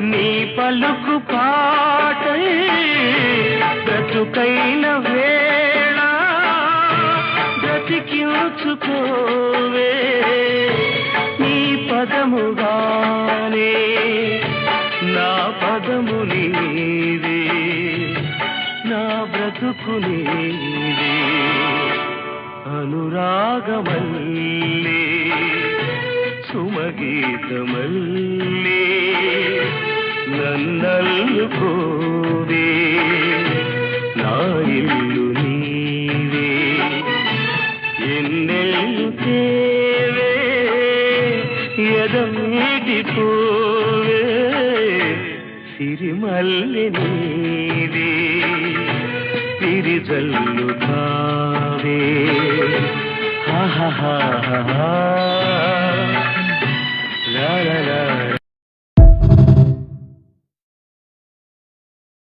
నీ పలుకు పాటై బ్రతుకైన వేళ బ్రతికించుకోవే. నీ పదముగానే నా పదము నీవే నా బ్రతుకు నీవే. అనురాగమల్లే సుమగీతమల్లే. నన్నల్లుకోవే నా ఇల్లు నీవే. ఎన్నెల్లు తేవే. ఎదమీటిపోవే సిరిమల్లి నీవే. విరిజల్లు కావే హా హా హా హా లా లా లా